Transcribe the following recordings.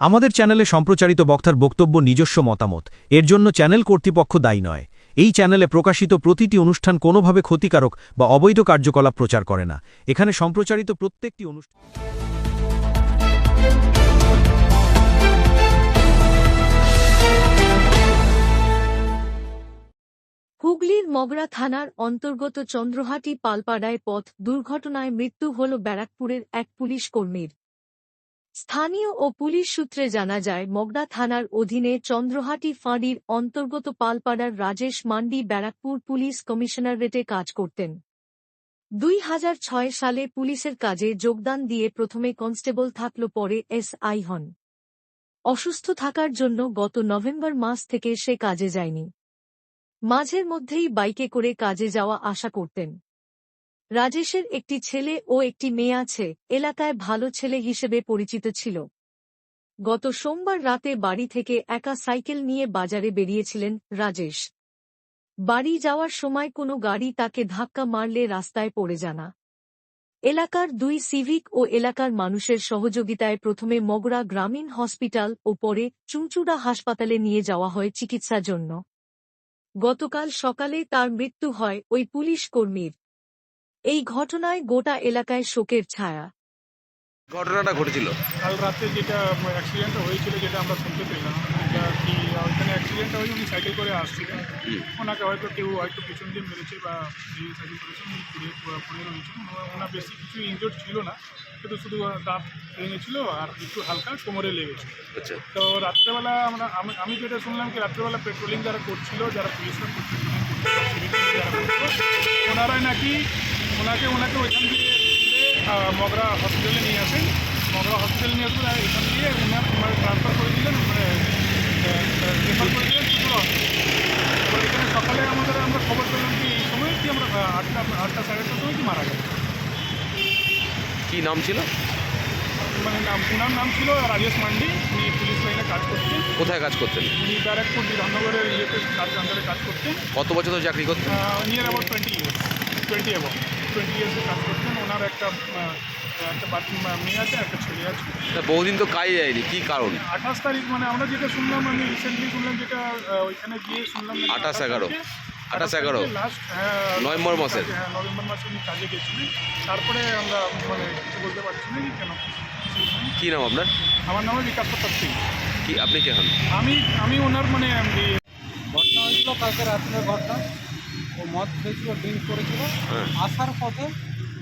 আমাদের চ্যানেলে সম্প্রচারিত বক্তার বক্তব্য নিজস্ব মতামত। এর জন্য চ্যানেল কর্তৃপক্ষ দায়ী নয়। এই চ্যানেলে প্রকাশিত প্রতিটি অনুষ্ঠান কোনোভাবে ক্ষতিকারক বা অবৈধ কার্যকলাপ প্রচার করে না। এখানে সম্প্রচারিত প্রত্যেকটি অনুষ্ঠান হুগলির মগরা থানার অন্তর্গত চন্দ্রহাটি পালপাড়ায় পথ দুর্ঘটনায় মৃত্যু হল ব্যারাকপুরের এক পুলিশ কর্মীর। স্থানীয় ও পুলিশ সূত্রে জানা যায় মগরা থানার অধীনে চন্দ্রহাটি ফাঁড়ির অন্তর্গত পালপাড়ার রাজেশ মান্ডি ব্যারাকপুর পুলিশ কমিশনারেটে কাজ করতেন। দুই হাজার ছয় সালে পুলিশের কাজে যোগদান দিয়ে প্রথমে কনস্টেবল থাকল, পরে এসআই হন। অসুস্থ থাকার জন্য গত নভেম্বর মাস থেকে সে কাজে যায়নি। মাঝের মধ্যেই বাইকে করে কাজে যাওয়া আশা করতেন। রাজেশের একটি ছেলে ও একটি মেয়ে আছে, এলাকায় ভালো ছেলে হিসেবে পরিচিত ছিল। গত সোমবার রাতে বাড়ি থেকে একা সাইকেল নিয়ে বাজারে বেরিয়েছিলেন রাজেশ। বাড়ি যাওয়ার সময় কোনো গাড়ি তাকে ধাক্কা মারলে রাস্তায় পড়ে জানা। এলাকার দুই সিভিক ও এলাকার মানুষের সহযোগিতায় প্রথমে মগরা গ্রামীণ হসপিটাল ও পরে চুঁচুড়া হাসপাতালে নিয়ে যাওয়া হয় চিকিৎসার জন্য। গতকাল সকালে তার মৃত্যু হয় ওই পুলিশ কর্মীর। এই ঘটনায় গোটা এলাকায় শোকের ছায়া। ঘটনাটা ঘটেছিল। কাল রাতে যেটা অ্যাক্সিডেন্টটা হয়েছিল যেটা আমরা শুনতে পেলাম যেটা কি ওইখানে অ্যাক্সিডেন্টটা হয়ে উনি সাইকেল করে আসছিলেন ওনাকে হয়তো কেউ হয়তো পিছন দিয়ে মেরেছে বা যে সাইকেল করেছে উনি পড়ে পড়ে রয়েছেন। ওনার বেশি কিছু ইনজোর্ড ছিল না কিন্তু শুধু দাঁত ভেঙেছিল আর একটু হালকা কোমরে লেগেছে। আচ্ছা। তো রাত্রেবেলা আমরা আমি আমি যেটা শুনলাম কি রাত্রেবেলা পেট্রোলিং যারা করছিল যারা পুলিশরা করছিল, ওনারাই নাকি ওনাকে ওনাকে ওইখান দিয়ে মগরা হসপিটালে নিয়ে আসেন। মগরা হসপিটালে নিয়ে আসবেন আর এখান দিয়ে ওনার মানে ট্রান্সফার করে দিলেন মানে রেফার করে দিলেন এবার এখানে সকালে আমাদের আমরা খবর পেলাম কি এই সময় কি আমরা আটটা আটটা সাড়ে আটটার সময় কি মারা গেল কি নাম ছিল? মানে নাম ওনার নাম ছিল রাজেশ মান্ডি উনি পুলিশ লাইনে কাজ করতেন। কোথায় কাজ করতেন? উনি ব্যারাকপুর বিধাননগরের ইয়েতে কাজ আন্ডারে কাজ করতেন। কত বছর ধরে চাকরি করতেন? Near about twenty years twenty about twenty ইয়ার্সে কাজ করতেন ওনার একটা একটা মেয়ে আছে একটা ছেলে আছে। বহুদিন তো কাজে যায়নি কি কারণ? আঠাশ তারিখ মানে আমরা যেটা শুনলাম আমি রিসেন্টলি শুনলাম যেটা ওইখানে গিয়ে শুনলাম আঠাশ এগারো। 28 এগারো। লাস্ট নভেম্বর মাসে হ্যাঁ নভেম্বর মাসে উনি কাজে গেছিলেন। তারপরে আমরা মানে কিছু বলতে পারছি না কি কেন। কি নাম আপনার? আমার নাম বিকাশ প্রতাপ সিং। কি আপনি কে হন? আমি আমি ওনার মানে ঘটনা হয়েছিল কালকে রাত্রের ঘটনা। ও মদ খেয়েছিল ড্রিঙ্ক করেছিল। হ্যাঁ। আসার পথে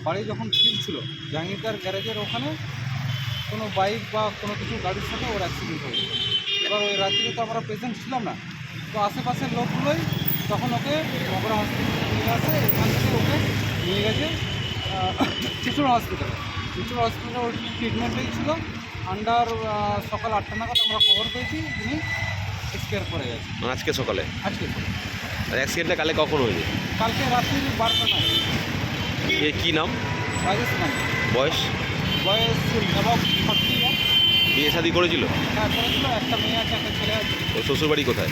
বাড়ি যখন ফিরছিল জাঙ্গিরদার গ্যারেজের ওখানে কোনো বাইক বা কোনো কিছু গাড়ির সাথে ওর অ্যাক্সিডেন্ট হয়েছে। এবার ওই রাত্রে তো আমরা প্রেজেন্ট ছিলাম না। তো আশেপাশের লোকগুলোই তখন ওকে মগরা হসপিটালে নিয়ে আসে এখান থেকে ওকে নিয়ে গেছে চিচুড় হসপিটালে চিচুড় হসপিটালে ওর ট্রিটমেন্টেই ছিল? আন্ডার সকাল আটটা নাগাদ আমরা খবর পেয়েছি উনি এক্সপায়ার করে গেছে আজকে সকালে? আজকে আর অ্যাক্সিডেন্টটা কালে কখন হয়েছে? কালকে রাত্রি বারোটা নাগাদ। এ কি নাম? রাজেশ বয়স? বয়স এবং বিয়ে শাদি করেছিল? হ্যাঁ করেছিল। একটা মেয়ে আছে একটা ছেলে আছে। ওর শ্বশুরবাড়ি কোথায়?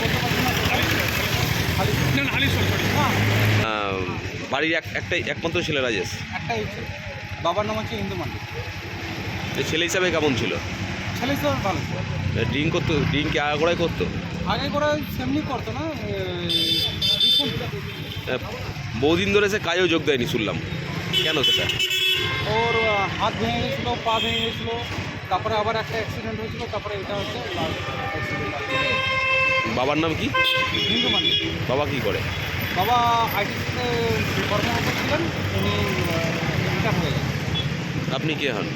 বলতে পারছি না বাড়ির এক একটাই একমাত্র ছিল রাজেশ? একটাই ছেলে। বাবার নাম হচ্ছে ইন্দু মান্ডি। ছেলে হিসাবে কেমন ছিল? ছেলে হিসেবে ভালো ছিল। ড্রিঙ্ক করতো ড্রিঙ্ক কি আগাগোড়াই করতো? আগে করে সেমনি করতো না বহুদিন ধরে সে কাজেও যোগ দেয়নি শুনলাম। কেন সেটা? ওর হাত ভেঙে গেছিল পা ভেঙে গেছিল তারপরে আবার একটা অ্যাক্সিডেন্ট হয়েছিল তারপরে এটা হচ্ছে বাবার নাম কি? হিন্দু বাবা কি করে? বাবা আইটিসিতে কর্মরত ছিলেন উনি রিটায়ার হয়ে গেছেন আপনি কে হন?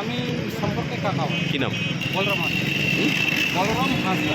আমি সম্পর্কে কাকা। কি নাম? বলরাম হাঁসদা। বলরাম হাঁসদা।